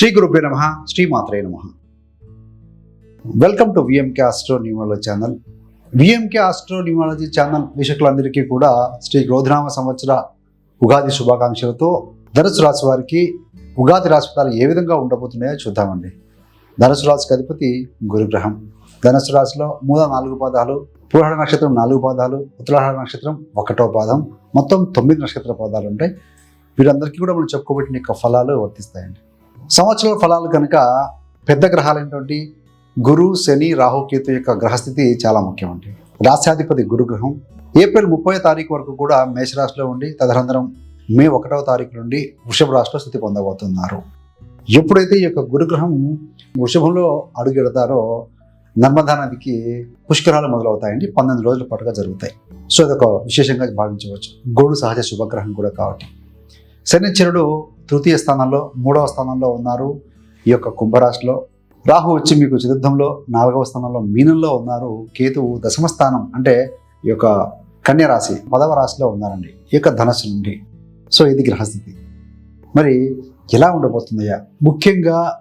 శ్రీ గురుభ్య నమ శ్రీమాత్రే నమ. Welcome to VMK astro numerology channel VMK astro numerology channel వీక్షకులందరికీ కూడా శ్రీ క్రోధనామ సంవత్సర ఉగాది శుభాకాంక్షలతో ధనుసు రాశి వారికి ఉగాది రాశి ఫలాలు ఏ విధంగా ఉండబోతున్నాయో చూద్దామండి. ధనుసు రాశికి అధిపతి గురుగ్రహం. ధనుసు రాశిలో మూల నాలుగు పాదాలు పురాహార నక్షత్రం నాలుగు పాదాలు ఉత్తరాహార నక్షత్రం ఒకటో పాదం మొత్తం తొమ్మిది నక్షత్ర పాదాలు ఉంటాయి. వీరందరికీ కూడా మనం చెప్పుకోబెట్టిన యొక్క ఫలాలు వర్తిస్తాయండి. సంవత్సరాల ఫలాలు కనుక పెద్ద గ్రహాలైనటువంటి గురు శని రాహుకేతు యొక్క గ్రహస్థితి చాలా ముఖ్యమండి. రాష్ట్రాధిపతి రాశ్యాధిపతి గురుగ్రహం ఏప్రిల్ ముప్పై తారీఖు వరకు కూడా మేషరాశిలో ఉండి తదనంతరం మే ఒకటవ తారీఖు నుండి వృషభ రాశిలో స్థితి పొందబోతున్నారు. ఎప్పుడైతే ఈ యొక్క గురుగ్రహం వృషభంలో అడుగెడతారో నర్మదా నదికి పుష్కరాలు మొదలవుతాయండి. పన్నెండు రోజుల పాటుగా జరుగుతాయి. సో అదొక విశేషంగా భావించవచ్చు. గోడు సహజ శుభగ్రహం కూడా కాబట్టి. శనిచరుడు తృతీయ స్థానంలో మూడవ స్థానంలో ఉన్నారు ఈ యొక్క కుంభరాశిలో. రాహు వచ్చి మీకు చతుర్థంలో నాలుగవ స్థానంలో మీనంలో ఉన్నారు. కేతువు దశమ స్థానం అంటే ఈ యొక్క కన్య రాశి పదవ రాశిలో ఉన్నారండి. ఈ యొక్క ధనస్సు నుండి. సో ఇది గ్రహస్థితి. మరి ఎలా ఉండబోతుందయ్యా? ముఖ్యంగా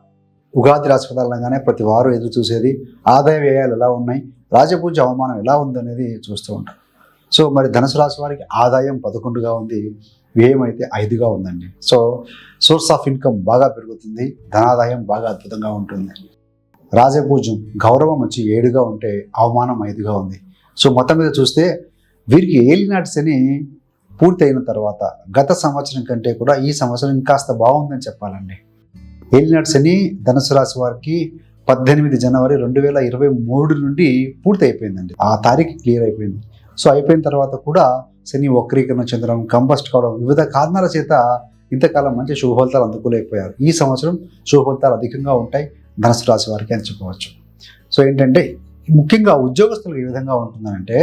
ఉగాది రాశి ఫలాలు ప్రతి వారు ఎదురు చూసేది ఆదాయ వ్యయాలు ఎలా ఉన్నాయి రాజపూజ అవమానం ఎలా ఉందనేది చూస్తూ ఉంటారు సో మరి ధనుసు రాశి వారికి ఆదాయం పదకొండుగా ఉంది వ్యయం అయితే ఐదుగా ఉందండి. సో సోర్స్ ఆఫ్ ఇన్కమ్ బాగా పెరుగుతుంది ధనాదాయం బాగా అద్భుతంగా ఉంటుంది. రాజపూజ్యం గౌరవం వచ్చి ఏడుగా ఉంటే అవమానం ఐదుగా ఉంది. సో మొత్తం మీద చూస్తే వీరికి ఏలినాటి శని పూర్తయిన తర్వాత గత సంవత్సరం కంటే కూడా ఈ సంవత్సరం ఇంకాస్త బాగుందని చెప్పాలండి. ఏలినాటి శని ధనుసు రాశి వారికి పద్దెనిమిది జనవరి రెండు వేల ఇరవై మూడు నుండి పూర్తి అయిపోయిందండి ఆ తారీఖు క్లియర్ అయిపోయింది. సో అయిపోయిన తర్వాత కూడా శని వక్రీకరణ చెందడం కంబస్ట్ కావడం వివిధ కారణాల చేత ఇంతకాలం మంచి శుభ ఫలితాలు అందుకోలేకపోయారు. ఈ సంవత్సరం శుభ ఫలితాలు అధికంగా ఉంటాయి. ధనుసు రాశి వారికి అని చెప్పవచ్చు సో ఏంటంటే ముఖ్యంగా ఉద్యోగస్తులకు ఏ విధంగా ఉంటుందంటే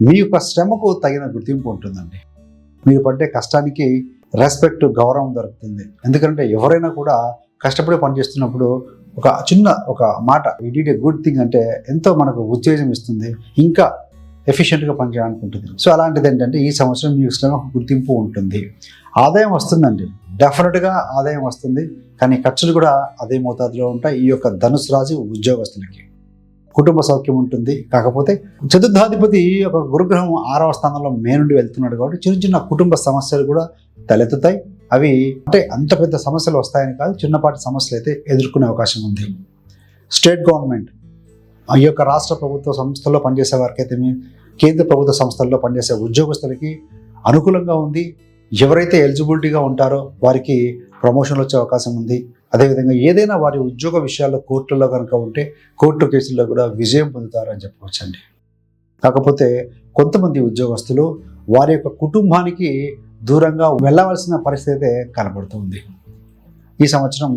మీ యొక్క శ్రమకు తగిన గుర్తింపు ఉంటుందండి. మీరు పడ్డే కష్టానికి రెస్పెక్ట్ గౌరవం దొరుకుతుంది. ఎందుకంటే ఎవరైనా కూడా కష్టపడి పనిచేస్తున్నప్పుడు ఒక చిన్న ఒక మాట ఇట్ ఏ గుడ్ థింగ్ అంటే ఎంతో మనకు ఉత్తేజం ఇస్తుంది. ఇంకా ఎఫిషియెంట్గా పనిచేయాలనుకుంటుంది. ఉంటుంది సో అలాంటిది ఏంటంటే ఈ సంవత్సరం మీ ఒక గుర్తింపు ఉంటుంది. ఆదాయం వస్తుందండి. డెఫినెట్గా ఆదాయం వస్తుంది. కానీ ఖర్చులు కూడా అదే మోతాదులో ఉంటాయి. ఈ యొక్క ధనుసు రాశి ఉద్యోగస్తులకి. కుటుంబ సౌఖ్యం ఉంటుంది. కాకపోతే చతుర్థాధిపతి ఒక గురుగ్రహం ఆరవ స్థానంలో మే నుండి వెళ్తున్నాడు కాబట్టి చిన్న చిన్న కుటుంబ సమస్యలు కూడా తలెత్తుతాయి. అవి అంటే అంత పెద్ద సమస్యలు వస్తాయని కాదు చిన్నపాటి సమస్యలు అయితే ఎదుర్కొనే అవకాశం ఉంది. స్టేట్ గవర్నమెంట్ ఈ యొక్క రాష్ట్ర ప్రభుత్వ సంస్థల్లో పనిచేసే వారికైతే కేంద్ర ప్రభుత్వ సంస్థల్లో పనిచేసే ఉద్యోగస్తులకి అనుకూలంగా ఉంది. ఎవరైతే ఎలిజిబిలిటీగా ఉంటారో వారికి ప్రమోషన్లు వచ్చే అవకాశం ఉంది. అదేవిధంగా ఏదైనా వారి ఉద్యోగ విషయాల్లో కోర్టుల్లో కనుక ఉంటే కోర్టు కేసుల్లో కూడా విజయం పొందుతారని చెప్పవచ్చండి. కాకపోతే కొంతమంది ఉద్యోగస్తులు వారి యొక్క కుటుంబానికి దూరంగా వెళ్ళవలసిన పరిస్థితి అయితే కనబడుతుంది ఈ సంవత్సరం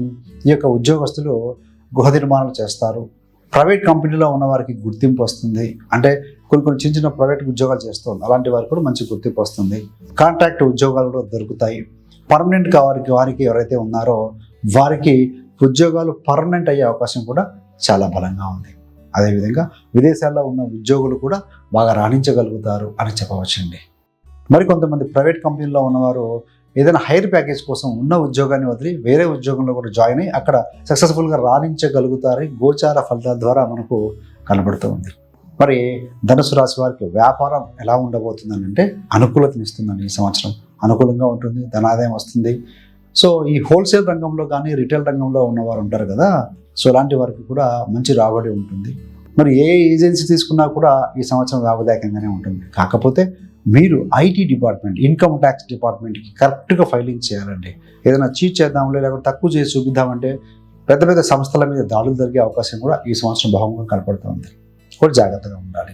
ఈ యొక్క ఉద్యోగస్తులు గృహ నిర్మాణాలు చేస్తారు. ప్రైవేట్ కంపెనీలో ఉన్న వారికి గుర్తింపు వస్తుంది. అంటే కొన్ని కొన్ని చిన్న చిన్న ప్రైవేట్ ఉద్యోగాలు చేస్తుంది అలాంటి వారికి కూడా మంచి గుర్తింపు వస్తుంది. కాంట్రాక్ట్ ఉద్యోగాలు కూడా దొరుకుతాయి. పర్మనెంట్ వారికి వారికి ఎవరైతే ఉన్నారో వారికి ఉద్యోగాలు పర్మనెంట్ అయ్యే అవకాశం కూడా చాలా బలంగా ఉంది. అదేవిధంగా విదేశాల్లో ఉన్న ఉద్యోగులు కూడా బాగా రాణించగలుగుతారు అని చెప్పవచ్చండి. మరికొంతమంది ప్రైవేట్ కంపెనీలో ఉన్నవారు ఏదైనా హైర్ ప్యాకేజ్ కోసం ఉన్న ఉద్యోగాన్ని వదిలి వేరే ఉద్యోగంలో కూడా జాయిన్ అయ్యి అక్కడ సక్సెస్ఫుల్గా రాణించగలుగుతారని గోచార ఫలితాల ద్వారా మనకు కనబడుతూ ఉంది. మరి ధనుసు రాశి వారికి వ్యాపారం ఎలా ఉండబోతుందని అంటే అనుకూలతనిస్తుందండి ఈ సంవత్సరం. అనుకూలంగా ఉంటుంది ధనాదాయం వస్తుంది. సో ఈ హోల్సేల్ రంగంలో కానీ రిటైల్ రంగంలో ఉన్నవారు ఉంటారు కదా సో అలాంటి వారికి కూడా మంచి రాబడి ఉంటుంది. మరి ఏ ఏజెన్సీ తీసుకున్నా కూడా ఈ సంవత్సరం లాభదాయకంగానే ఉంటుంది. కాకపోతే మీరు ఐటీ డిపార్ట్మెంట్ ఇన్కమ్ ట్యాక్స్ డిపార్ట్మెంట్కి కరెక్ట్గా ఫైలింగ్ చేయాలండి. ఏదైనా చీట్ చేద్దాంలే లేకపోతే తక్కువ చేసి చూపిద్దామంటే పెద్ద పెద్ద సంస్థల మీద దాడులు జరిగే అవకాశం కూడా ఈ సంవత్సరం బహుముగా కనపడుతుంది కూడా జాగ్రత్తగా ఉండాలి.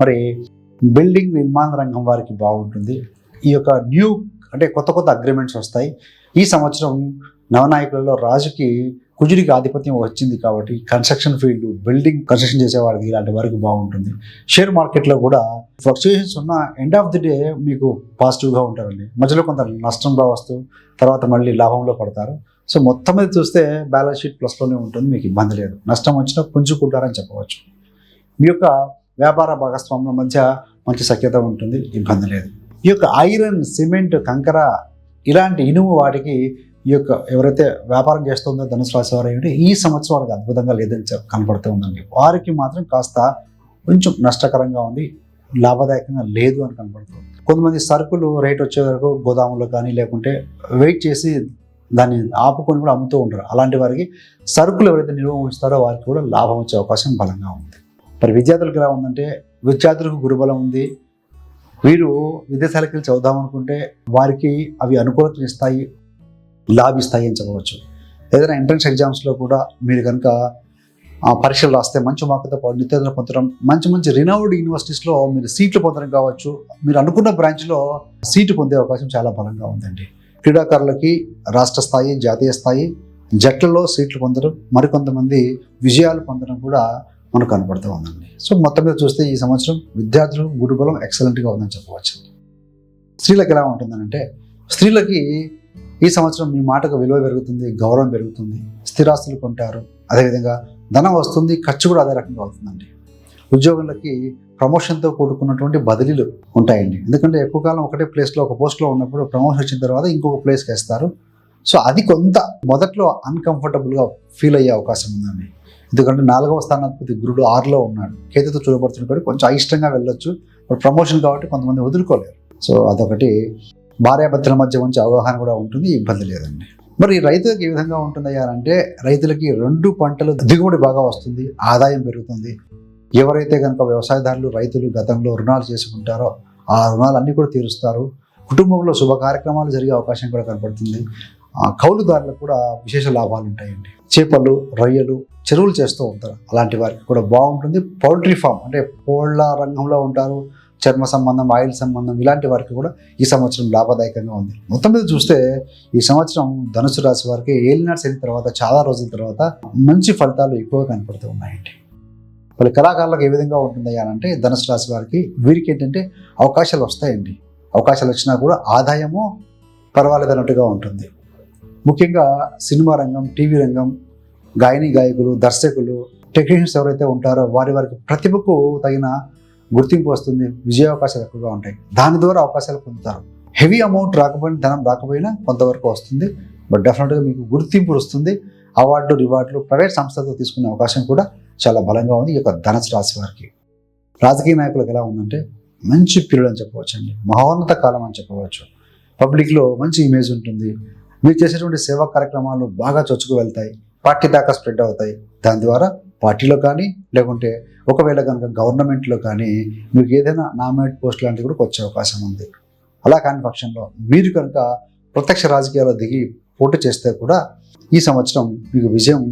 మరి బిల్డింగ్ నిర్మాణ రంగం వారికి బాగుంటుంది. ఈ యొక్క న్యూ అంటే కొత్త కొత్త అగ్రిమెంట్స్ వస్తాయి. ఈ సంవత్సరం నవనాయకులలో రాజుకి కుజుడికి ఆధిపత్యం వచ్చింది కాబట్టి కన్స్ట్రక్షన్ ఫీల్డ్ బిల్డింగ్ కన్స్ట్రక్షన్ చేసేవాడికి ఇలాంటి వరకు బాగుంటుంది. షేర్ మార్కెట్లో కూడా ఫ్లక్చుయేషన్స్ ఉన్న ఎండ్ ఆఫ్ ది డే మీకు పాజిటివ్గా ఉంటారండి. మధ్యలో కొంత నష్టం వస్తూ తర్వాత మళ్ళీ లాభంలో పడతారు. సో మొత్తం మీద చూస్తే బ్యాలెన్స్ షీట్ ప్లస్లోనే ఉంటుంది మీకు ఇబ్బంది లేదు. నష్టం వచ్చినా పుంజుకుంటారని చెప్పవచ్చు. మీ యొక్క వ్యాపార భాగస్వామ్యం మధ్య మంచి సఖ్యత ఉంటుంది ఇబ్బంది లేదు. ఈ యొక్క ఐరన్ సిమెంట్ కంకర ఇలాంటి ఇనుము వాటికి ఈ యొక్క ఎవరైతే వ్యాపారం చేస్తుందో ధనుసు రాశి వారు ఏంటి ఈ సంవత్సరం వారికి అద్భుతంగా లేదని కనపడుతూ ఉందండి. వారికి మాత్రం కాస్త కొంచెం నష్టకరంగా ఉంది లాభదాయకంగా లేదు అని కనపడుతుంది. కొంతమంది సరుకులు రేట్ వచ్చే వరకు గోదాములో కానీ లేకుంటే వెయిట్ చేసి దాన్ని ఆపుకొని కూడా అమ్ముతూ ఉంటారు. అలాంటి వారికి సరుకులు ఎవరైతే నిల్వ ఉంచుతారో వారికి కూడా లాభం వచ్చే అవకాశం బలంగా ఉంది. మరి విద్యార్థులకు ఎలా ఉందంటే విద్యార్థులకు గురుబలం ఉంది. వీరు విదేశాలకు వెళ్ళి చదువుదాం అనుకుంటే వారికి అవి అనుకూలతలు ఇస్తాయి. లాభిస్తాయి అని చెప్పవచ్చు. ఏదైనా ఎంట్రన్స్ ఎగ్జామ్స్లో కూడా మీరు కనుక పరీక్షలు రాస్తే మంచి మార్కులతో పాటు నిత్యార్థులు పొందడం మంచి మంచి రినౌడ్ యూనివర్సిటీస్లో మీరు సీట్లు పొందడం కావచ్చు. మీరు అనుకున్న బ్రాంచ్లో సీటు పొందే అవకాశం చాలా బలంగా ఉందండి. క్రీడాకారులకి రాష్ట్ర స్థాయి జాతీయ స్థాయి జట్లలో సీట్లు పొందడం మరికొంతమంది విజయాలు పొందడం కూడా మనకు కనపడుతూ ఉందండి. సో మొత్తం మీద చూస్తే ఈ సంవత్సరం విద్యార్థులు గురుబలం ఎక్సలెంట్గా ఉందని చెప్పవచ్చు. స్త్రీలకు ఎలా ఉంటుందనంటే స్త్రీలకి ఈ సంవత్సరం మీ మాటకు విలువ పెరుగుతుంది గౌరవం పెరుగుతుంది స్థిరాస్తులు కొంటారు. అదేవిధంగా ధనం వస్తుంది ఖర్చు కూడా అదే రకంగా అవుతుందండి. ఉద్యోగులకి ప్రమోషన్తో కూడుకున్నటువంటి బదిలీలు ఉంటాయండి. ఎందుకంటే ఎక్కువ కాలం ఒకటే ప్లేస్లో ఒక పోస్ట్లో ఉన్నప్పుడు ప్రమోషన్ వచ్చిన తర్వాత ఇంకొక ప్లేస్కి వేస్తారు. సో అది కొంత మొదట్లో అన్కంఫర్టబుల్గా ఫీల్ అయ్యే అవకాశం ఉందండి. ఎందుకంటే నాలుగవ స్థానాధిపతి గురుడు ఆరులో ఉన్నాడు. కేతుతో చూడబడుతున్నాడు కొంచెం అయిష్టంగా వెళ్ళొచ్చు. ప్రమోషన్ కాబట్టి కొంతమంది వదులుకోలేరు. సో అదొకటి. భార్యాభర్తల మధ్య మంచి అవగాహన కూడా ఉంటుంది ఇబ్బంది లేదండి. మరి రైతులకు ఏ విధంగా ఉంటుందయ్యా అంటే రైతులకి రెండు పంటలు దిగుబడి బాగా వస్తుంది ఆదాయం పెరుగుతుంది. ఎవరైతే కనుక వ్యవసాయదారులు రైతులు గతంలో రుణాలు చేసుకుంటారో ఆ రుణాలన్నీ కూడా తీరుస్తారు. కుటుంబంలో శుభ కార్యక్రమాలు జరిగే అవకాశం కూడా కనపడుతుంది ఆ కౌలుదారులకు కూడా విశేష లాభాలు ఉంటాయండి. చేపలు రొయ్యలు చెరువులు చేస్తూ ఉంటారు. అలాంటి వారికి కూడా బాగుంటుంది. పౌల్ట్రీ ఫామ్ అంటే కోళ్ళ రంగంలో ఉంటారు. చర్మ సంబంధం ఆయిల్ సంబంధం ఇలాంటి వారికి కూడా ఈ సంవత్సరం లాభదాయకంగా ఉంది. మొత్తం మీద చూస్తే ఈ సంవత్సరం ధనుసు రాశి వారికి ఏలినాడు శని తర్వాత చాలా రోజుల తర్వాత మంచి ఫలితాలు ఎక్కువగా కనపడుతూ ఉన్నాయండి. వాళ్ళ కళాకారులకు ఏ విధంగా ఉంటుందయ్యా అంటే ధనుసు రాశి వారికి వీరికి ఏంటంటే అవకాశాలు వస్తాయండి. అవకాశాలు వచ్చినా కూడా ఆదాయము పర్వాలేదు అన్నట్టుగా ఉంటుంది. ముఖ్యంగా సినిమా రంగం టీవీ రంగం గాయని గాయకులు దర్శకులు టెక్నీషియన్స్ ఎవరైతే ఉంటారో వారి వారికి ప్రతిభకు తగిన గుర్తింపు వస్తుంది విజయ అవకాశాలు ఎక్కువగా ఉంటాయి. దాని ద్వారా అవకాశాలు పొందుతారు. హెవీ అమౌంట్ రాకపోయినా ధనం రాకపోయినా కొంతవరకు వస్తుంది. బట్ డెఫినెట్గా మీకు గుర్తింపు వస్తుంది. అవార్డు రివార్డులు ప్రైవేట్ సంస్థలతో తీసుకునే అవకాశం కూడా చాలా బలంగా ఉంది ఈ యొక్క ధనసు రాశి వారికి. రాజకీయ నాయకులకు ఎలా ఉందంటే మంచి పీరియడ్ అని చెప్పవచ్చు అండి మహోన్నత కాలం అని చెప్పవచ్చు. పబ్లిక్లో మంచి ఇమేజ్ ఉంటుంది. మీరు చేసేటువంటి సేవా కార్యక్రమాలు బాగా చొచ్చుకు వెళ్తాయి. పార్టీ దాకా స్ప్రెడ్ అవుతాయి. దాని ద్వారా పార్టీలో కానీ లేకుంటే ఒకవేళ కనుక గవర్నమెంట్లో కానీ మీకు ఏదైనా నామినేట్ పోస్ట్ లాంటివి కూడా వచ్చే అవకాశం ఉంది. అలా కాని పక్షంలో మీరు కనుక ప్రత్యక్ష రాజకీయాల్లో దిగి పోటీ చేస్తే కూడా ఈ సంవత్సరం మీకు విజయం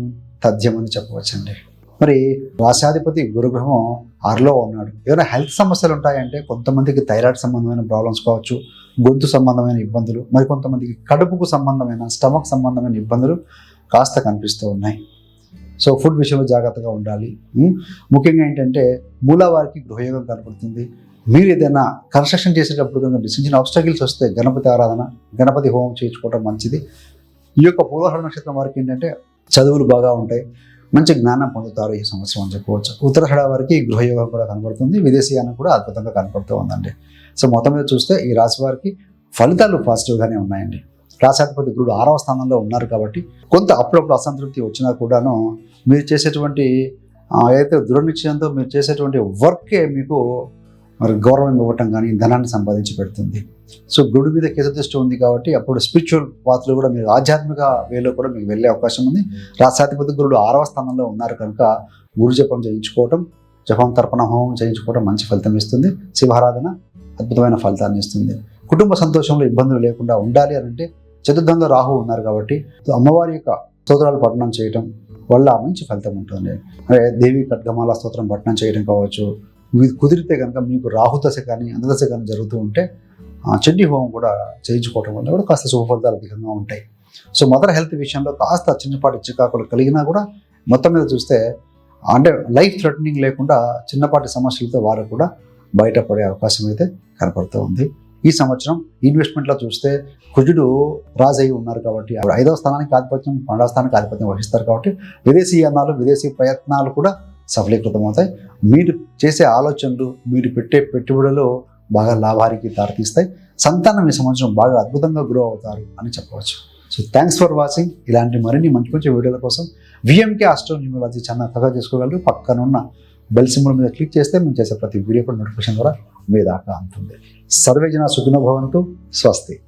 తథ్యమని చెప్పవచ్చండి. మరి రాశాధిపతి గురుగ్రహం ఆరులో ఉన్నాడు. ఏదైనా హెల్త్ సమస్యలు ఉంటాయంటే కొంతమందికి థైరాయిడ్ సంబంధమైన ప్రాబ్లమ్స్ కావచ్చు గొంతు సంబంధమైన ఇబ్బందులు మరి కొంతమందికి కడుపుకు సంబంధమైన స్టమక్ సంబంధమైన ఇబ్బందులు కాస్త కనిపిస్తూ ఉన్నాయి. సో ఫుడ్ విషయంలో జాగ్రత్తగా ఉండాలి. ముఖ్యంగా ఏంటంటే మూలవారికి గృహయోగం కనపడుతుంది. మీరు ఏదైనా కన్స్ట్రక్షన్ చేసేటప్పుడు కనుక చిన్న చిన్న ఆబ్స్టకిల్స్ వస్తే గణపతి ఆరాధన గణపతి హోమం చేయించుకోవడం మంచిది. ఈ యొక్క పూర్వహర నక్షత్రం వారికి ఏంటంటే చదువులు బాగా ఉంటాయి. మంచి జ్ఞానం పొందుతారు ఈ సంవత్సరం అని చెప్పుకోవచ్చు ఉత్తరాషాఢ వారికి గృహయోగం కూడా కనబడుతుంది విదేశీయానం కూడా అద్భుతంగా కనపడుతూ ఉందండి. సో మొత్తం మీద చూస్తే ఈ రాశి వారికి ఫలితాలు పాజిటివ్గానే ఉన్నాయండి. రాశాధిపతి గురుడు ఆరవ స్థానంలో ఉన్నారు కాబట్టి కొంత అప్పుడప్పుడు అసంతృప్తి వచ్చినా కూడాను మీరు చేసేటువంటి ఏదైతే దృఢ నిశ్చయంతో మీరు చేసేటువంటి వర్కే మీకు మరి గౌరవం ఇవ్వటం కానీ ధనాన్ని సంపాదించి పెడుతుంది. సో గుడి మీద కేసదృష్టి ఉంది కాబట్టి అప్పుడు స్పిరిచువల్ పాత్రలు కూడా మీరు ఆధ్యాత్మిక వేలో కూడా మీకు వెళ్ళే అవకాశం ఉంది. రాశాధిపతి గురుడు ఆరవ స్థానంలో ఉన్నారు కనుక గురు జపం చేయించుకోవటం జపం తర్పణ హోమం చేయించుకోవడం మంచి ఫలితం ఇస్తుంది. శివారాధన అద్భుతమైన ఫలితాన్ని ఇస్తుంది. కుటుంబ సంతోషంలో ఇబ్బందులు లేకుండా ఉండాలి అని అంటే చతుర్థంలో రాహు ఉన్నారు కాబట్టి అమ్మవారి యొక్క స్తోత్రాలు పఠనం చేయటం వల్ల మంచి ఫలితం ఉంటుంది. అదే దేవి ఖడ్గమాల స్తోత్రం పఠనం చేయడం కావచ్చు కుదిరితే కనుక మీకు రాహుదశ కానీ అందదశ కానీ జరుగుతూ ఉంటే ఆ, హోమం కూడా చేయించుకోవటం వల్ల కూడా కాస్త శుభ ఫలితాలు అధికంగా ఉంటాయి. సో మదర్ హెల్త్ విషయంలో కాస్త చిన్నపాటి చికాకులు కలిగినా కూడా మొత్తం మీద చూస్తే అంటే లైఫ్ థ్రెటనింగ్ లేకుండా చిన్నపాటి సమస్యలతో వారు కూడా బయటపడే అవకాశం అయితే కనపడుతూ ఉంది. ఈ సంవత్సరం ఇన్వెస్ట్మెంట్లో చూస్తే కుజుడు రాజయ్యి ఉన్నారు కాబట్టి ఆవిడ ఐదవ స్థానానికి ఆధిపత్యం పన్నెండవ స్థానానికి ఆధిపత్యం వహిస్తారు కాబట్టి విదేశీ యానాలు విదేశీ ప్రయత్నాలు కూడా సఫలీకృతం అవుతాయి మీరు చేసే ఆలోచనలు మీరు పెట్టే పెట్టుబడులు బాగా లాభానికి దారితీస్తాయి. సంతానం ఈ సంవత్సరం బాగా అద్భుతంగా గ్రో అవుతారు అని చెప్పవచ్చు. సో థ్యాంక్స్ ఫర్ వాచింగ్ ఇలాంటి మరిన్ని మంచి మంచి వీడియోల కోసం విఎంకే ఆస్ట్రో న్యూమాలజీ ఛానల్ తగ్గ చేసుకోగలరు. పక్కనున్న బెల్ సింబల్ మీద క్లిక్ చేస్తే మేము చేసే ప్రతి వీడియో కూడా నోటిఫికేషన్ ద్వారా మీ దాకా అందుతుంది సర్వేజన సుఖినో భవంతు. స్వస్తి.